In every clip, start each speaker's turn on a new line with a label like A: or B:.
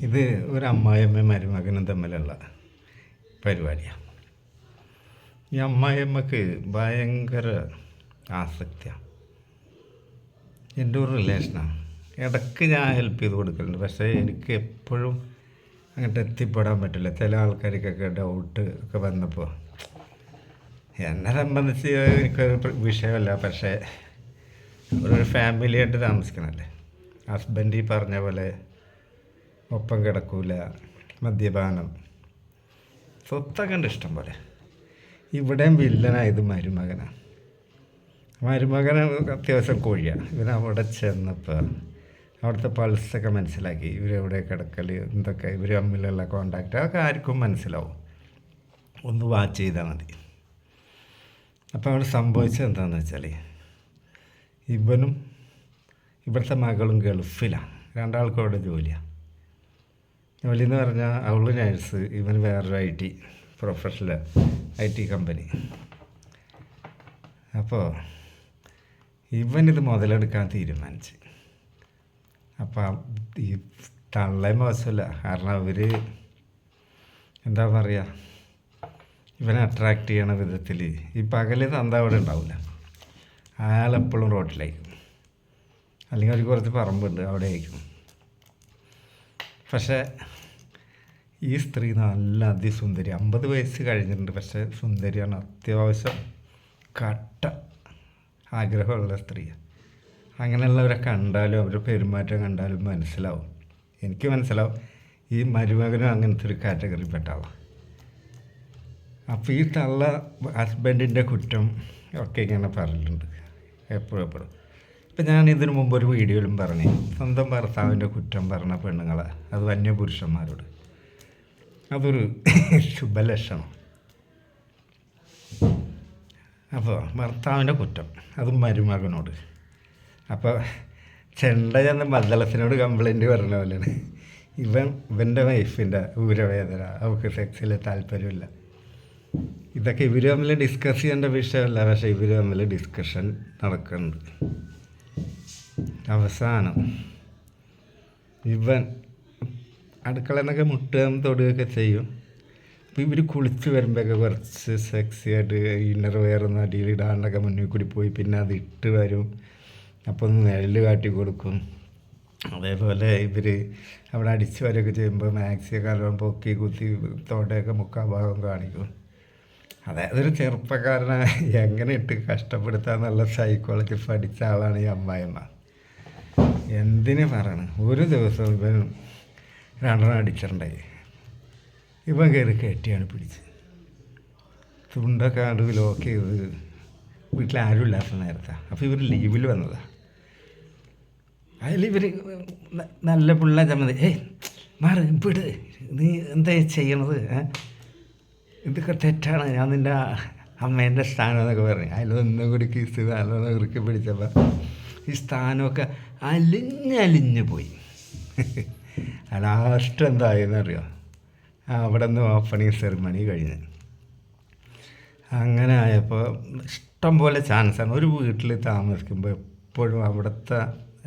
A: ഇത് ഒരു അമ്മായിയമ്മ മരുമകനും തമ്മിലുള്ള പരിപാടിയാണ് ഈ അമ്മായിയമ്മക്ക് ഭയങ്കര ആസക്തിയാണ് എന്റെ ഒരു റിലേഷനാണ് ഇടയ്ക്ക് ഞാൻ ഹെൽപ്പ് ചെയ്ത് കൊടുക്കലുണ്ട്. പക്ഷേ എനിക്ക് എപ്പോഴും അങ്ങോട്ട് എത്തിപ്പെടാൻ പറ്റില്ല. ചില ആൾക്കാർക്കൊക്കെ ഡൗട്ട് ഒക്കെ വന്നപ്പോൾ എന്നെ സംബന്ധിച്ച് എനിക്കൊരു വിഷയമല്ല. പക്ഷേ ഒരു ഫാമിലിയായിട്ട് താമസിക്കണമല്ലേ ഹസ്ബൻഡ് ഈ പറഞ്ഞ പോലെ ഒപ്പം കിടക്കൂല. മദ്യപാനം. സ്വത്തൊക്കെ ഉണ്ട് ഇഷ്ടം പോലെ. ഇവിടെയും വില്ലനായത് മരുമകനാണ് മരുമകന്. അത്യാവശ്യം കോഴിയാണ് ഇവൻ അവിടെ ചെന്നപ്പോൾ അവിടുത്തെ പൾസൊക്കെ മനസ്സിലാക്കി. ഇവരെവിടെ കിടക്കൽ എന്തൊക്കെ ഇവർ തമ്മിലുള്ള കോണ്ടാക്റ്റ് അതൊക്കെ ആർക്കും മനസ്സിലാവും. ഒന്ന് വാച്ച് ചെയ്താൽ മതി. അപ്പോൾ അവിടെ സംഭവിച്ചത് എന്താണെന്ന് വെച്ചാൽ ഇവനും ഇവിടുത്തെ മകളും ഗൾഫിലാണ് രണ്ടാൾക്കും അവിടെ ജോലിയാണ് എന്ന് പറഞ്ഞാൽ അവൾ നഴ്സ് ഇവൻ വേറൊരു I T professional I T company. അപ്പോൾ ഇവനിത് മുതലെടുക്കാൻ തീരുമാനിച്ച്. അപ്പം ഈ തള്ളേ മോശമല്ല കാരണം അവർ എന്താ പറയുക ഇവനെ അട്രാക്റ്റ് ചെയ്യണ വിധത്തിൽ ഈ പകൽ തന്ത അവിടെ ഉണ്ടാവില്ല അയാളെപ്പോഴും റോട്ടിലായിരിക്കും. അല്ലെങ്കിൽ അവർക്ക് കുറച്ച് പറമ്പുണ്ട് അവിടെ ആയിരിക്കും പക്ഷേ ഈ സ്ത്രീ നല്ല അതിസുന്ദരി. അമ്പത് വയസ്സ് കഴിഞ്ഞിട്ടുണ്ട്. പക്ഷേ സുന്ദരിയാണ് അത്യാവശ്യം കട്ട ആഗ്രഹമുള്ള സ്ത്രീയാണ് അങ്ങനെയുള്ളവരെ കണ്ടാലും അവരുടെ പെരുമാറ്റം കണ്ടാലും മനസ്സിലാവും. എനിക്ക് മനസ്സിലാവും ഈ മരുമകനും അങ്ങനത്തെ ഒരു കാറ്റഗറി പെട്ട ആളാണ് അപ്പോൾ ഈ തള്ള ഹസ്ബൻഡിന്റെ കുറ്റം ഒക്കെ ഇങ്ങനെ പറഞ്ഞിട്ടുണ്ട്. എപ്പോഴും എപ്പോഴും. ഇപ്പം ഞാൻ ഇതിനു മുമ്പ് ഒരു വീഡിയോയിലും പറഞ്ഞു സ്വന്തം ഭർത്താവിന്റെ കുറ്റം പറഞ്ഞ പെണ്ണുങ്ങളെ അത് വന്യപുരുഷന്മാരോട്. അതൊരു ശുഭലക്ഷണം. അപ്പോൾ ഭർത്താവിന്റെ കുറ്റം അത് മരുമകനോട്. അപ്പോൾ ചെണ്ട ചെന്ന മദ്ദളത്തിനോട് കംപ്ലൈന്റ് പറഞ്ഞ പോലെയാണ്. ഇവൻ ഇവന്റെ വൈഫിന്റെ ഊരവേദന അവൾക്ക് സെക്സിൽ താല്പര്യമില്ല. ഇതൊക്കെ ഇവർ തമ്മിൽ ഡിസ്കസ് ചെയ്യേണ്ട വിഷയമല്ല പക്ഷേ ഇവർ തമ്മിൽ ഡിസ്കഷൻ നടക്കുന്നുണ്ട്. അവസാനം. ഇവൻ അടുക്കള എന്നൊക്കെ മുട്ടുകയും തൊടുകയൊക്കെ ചെയ്യും. അപ്പോൾ ഇവർ കുളിച്ച് വരുമ്പോഴൊക്കെ കുറച്ച് സെക്സി ആയിട്ട് ഇന്നർ വെയറൊന്നും അടിയിലിടാണ്ടൊക്കെ മുന്നിൽ കൂടി പോയി പിന്നെ അത് ഇട്ട് വരും. അപ്പോൾ ഒന്ന് നെല്ല് കാട്ടി കൊടുക്കും. അതേപോലെ ഇവർ അവിടെ അടിച്ച് വരൊക്കെ ചെയ്യുമ്പോൾ മാക്സിയൊക്കെ നല്ലോണം പൊക്കി കുത്തി തോട്ടയൊക്കെ മുക്കാൽ ഭാഗം കാണിക്കും. അതായത് ഒരു ചെറുപ്പക്കാരനെ എങ്ങനെ ഇട്ട് കഷ്ടപ്പെടുത്താന്നുള്ള സൈക്കോളജി പഠിച്ച ആളാണ് ഈ അമ്മായിമ്മ. എന്തിനു പറയണം? ഒരു ദിവസം ഇവൻ രണ്ടെണ്ണം അടിച്ചിട്ടുണ്ടായി. ഇവൻ കയറി കെട്ടിയാണ് പിടിച്ച് തുണ്ടൊക്കെ കണ്ട് ലോക്ക് ചെയ്ത് വീട്ടിൽ ആരും ഇല്ലാത്ത നേരത്താണ് അപ്പോൾ ഇവർ ലീവിൽ വന്നതാണ് അതിൽ ഇവർ നല്ല പിള്ള ചമ്മതി ഏയ് മാറ് വിട്. നീ എന്താ ചെയ്യണത്? ഇതൊക്കെ തെറ്റാണ്. ഞാൻ നിന്റെ അമ്മേന്റെ സ്ഥാനം എന്നൊക്കെ പറഞ്ഞു. അതിലൊന്നും കൂടി കിസ് നല്ലോണം ഇറുക്കി പിടിച്ചപ്പോൾ ഈ സ്ഥാനമൊക്കെ അലിഞ്ഞലിഞ്ഞ് പോയി. ലാസ്റ്റ് എന്തായെന്നറിയോ? അവിടെ നിന്ന് ഓപ്പണിങ് സെറിമണി കഴിഞ്ഞ്. അങ്ങനെ ആയപ്പോൾ ഇഷ്ടം പോലെ ചാൻസാണ് ഒരു വീട്ടിൽ താമസിക്കുമ്പോൾ എപ്പോഴും അവിടുത്തെ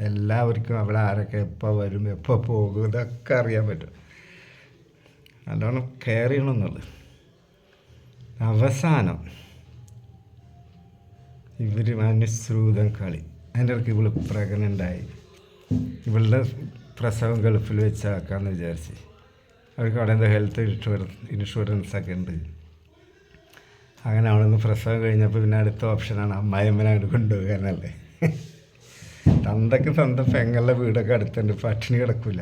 A: എല്ലാവർക്കും അവിടെ ആരൊക്കെ എപ്പോൾ വരും എപ്പോൾ പോകും ഇതൊക്കെ അറിയാൻ പറ്റും. നല്ലോണം കെയർ ചെയ്യണമെന്നുള്ളത് അവസാനം ഇവർ അനുസൃതം കളി. അതിന്റെ ഇടയ്ക്ക് ഇവൾ പ്രഗ്നന്റായി. ഇവളുടെ പ്രസവം ഗൾഫിൽ വെച്ചാക്കാമെന്ന് വിചാരിച്ച്. അവർക്ക് അവിടെ എന്താ ഹെൽത്ത് ഇൻഷുറൻസ് ഇൻഷുറൻസ് ഒക്കെ ഉണ്ട്. അങ്ങനെ അവിടെ നിന്ന് പ്രസവം കഴിഞ്ഞപ്പോൾ പിന്നെ അടുത്ത ഓപ്ഷനാണ് അമ്മായിമ്മനെ അങ്ങോട്ട് കൊണ്ടുപോകാനല്ലേ. തന്തക്ക് സ്വന്തം പെങ്ങളുടെ വീടൊക്കെ അടുത്തുണ്ട് പട്ടിണി കിടക്കില്ല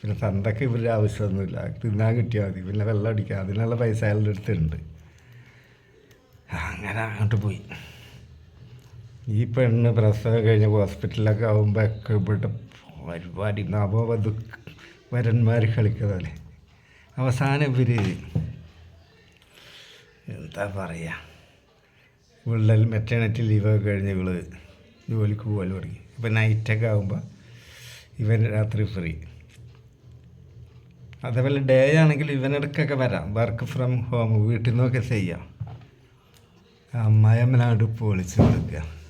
A: പിന്നെ തന്തക്ക് ഇവരുടെ ആവശ്യമൊന്നുമില്ല. തിന്നാൻ കിട്ടിയാൽ മതി. പിന്നെ വെള്ളം അടിക്കുക അതിനുള്ള പൈസ അയാളുടെ അടുത്തുണ്ട്. അങ്ങനെ അങ്ങോട്ട് പോയി. ഈ പെണ്ണ് പ്രസവം കഴിഞ്ഞ് ഹോസ്പിറ്റലിലൊക്കെ ആകുമ്പോൾ ഒക്കെ ഇവിടെ പരിപാടി നവവധു വരന്മാർ കളിക്കുന്നതല്ലേ അവസാനം ഇവർ എന്താ പറയുക വിള്ളൽ മെറ്റേണിറ്റി ലീവൊക്കെ കഴിഞ്ഞ് ഇവൾ ജോലിക്ക് പോകാൻ തുടങ്ങി. ഇപ്പം നൈറ്റൊക്കെ ആകുമ്പോൾ ഇവൻ രാത്രി ഫ്രീ അതേപോലെ ഡേ ആണെങ്കിൽ ഇവനിടയ്ക്കൊക്കെ വരാം. വർക്ക് ഫ്രം ഹോം വീട്ടിൽ നിന്നൊക്കെ ചെയ്യാം. അമ്മായമ്മനാട് പൊളിച്ച് കൊടുക്കുക.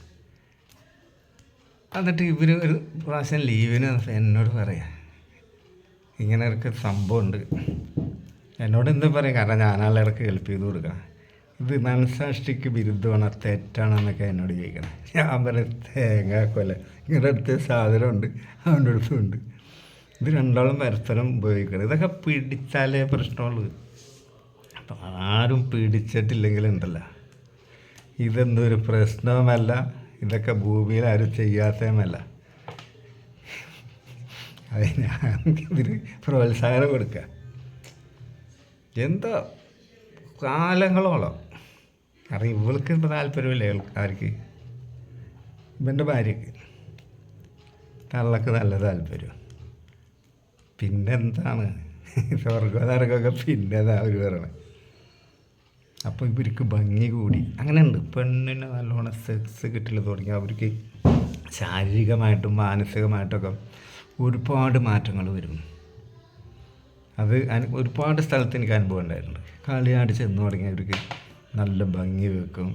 A: എന്നിട്ട് ഇവർ ഒരു പ്രാവശ്യം ലീവിന് എന്നോട് പറയാം ഇങ്ങനെ ഒരു സംഭവം ഉണ്ട് എന്നോട് എന്ത് പറയും കാരണം ഞാനാളെ ഇടയ്ക്ക് ഹെൽപ്പ് ചെയ്ത് കൊടുക്കണം. ഇത് മനസാക്ഷിക്ക് വിരുദ്ധമാണ് തെറ്റാണെന്നൊക്കെ എന്നോട് ചോദിക്കണം. ഞാൻ പറയും തേങ്ങ കൊല ഇങ്ങനെ അടുത്ത സാധനമുണ്ട് അവന്റെ അടുത്തുണ്ട്. ഇത് രണ്ടാളും പരസ്പരം ഉപയോഗിക്കണം. ഇതൊക്കെ പിടിച്ചാലേ പ്രശ്നമുള്ളൂ. അപ്പം ആരും പിടിച്ചിട്ടില്ലെങ്കിലുണ്ടല്ലോ. ഇതൊന്നും ഒരു പ്രശ്നവുമല്ല. ഇതൊക്കെ ഭൂമിയിൽ ആരും ചെയ്യാത്തതുമല്ല അത് ഇതിന് പ്രോത്സാഹനം കൊടുക്കുക എന്താ കാലങ്ങളോളം. കാരണം ഇവൾക്ക് താല്പര്യമില്ല ആർക്ക്? ഇവന്റെ ഭാര്യക്ക് തള്ളക്ക് നല്ല താല്പര്യം. പിന്നെന്താണ്? സ്വർഗനരകൊക്കെ പിന്നെ അവർ പറയണത് അപ്പോൾ ഇവർക്ക് ഭംഗി കൂടി. അങ്ങനെയുണ്ട്. പെണ്ണിന് നല്ലോണം സെക്സ് കിട്ടൽ തുടങ്ങി. അവർക്ക് ശാരീരികമായിട്ടും മാനസികമായിട്ടൊക്കെ ഒരുപാട് മാറ്റങ്ങൾ വരും. അത് ഒരുപാട് സ്ഥലത്ത് എനിക്ക് അനുഭവം ഉണ്ടായിട്ടുണ്ട് കളിയാടി ചെന്ന് തുടങ്ങി അവർക്ക് നല്ല ഭംഗി വെക്കും.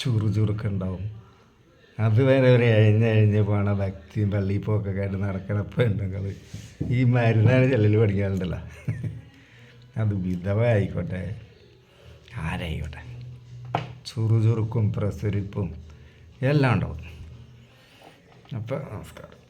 A: ചുറു ചുറുക്ക് ഉണ്ടാവും. അതുവരെ ഒരു എഴിഞ്ഞ് എഴിഞ്ഞ് പോണ ഭക്തിയും പള്ളിയിൽ പോക്കൊക്കെ ആയിട്ട് നടക്കണ പെണ്ണുങ്ങൾ ഈ മരുന്നാണ് ചെല്ലൽ പഠിക്കാറുണ്ടല്ലോ അത് വിധവ ആയിക്കോട്ടെ ആരായിക്കോട്ടെ? ചുറുചുറുക്കും പ്രസരിപ്പും എല്ലാം ഉണ്ടാവും. അപ്പോൾ നമസ്കാരം.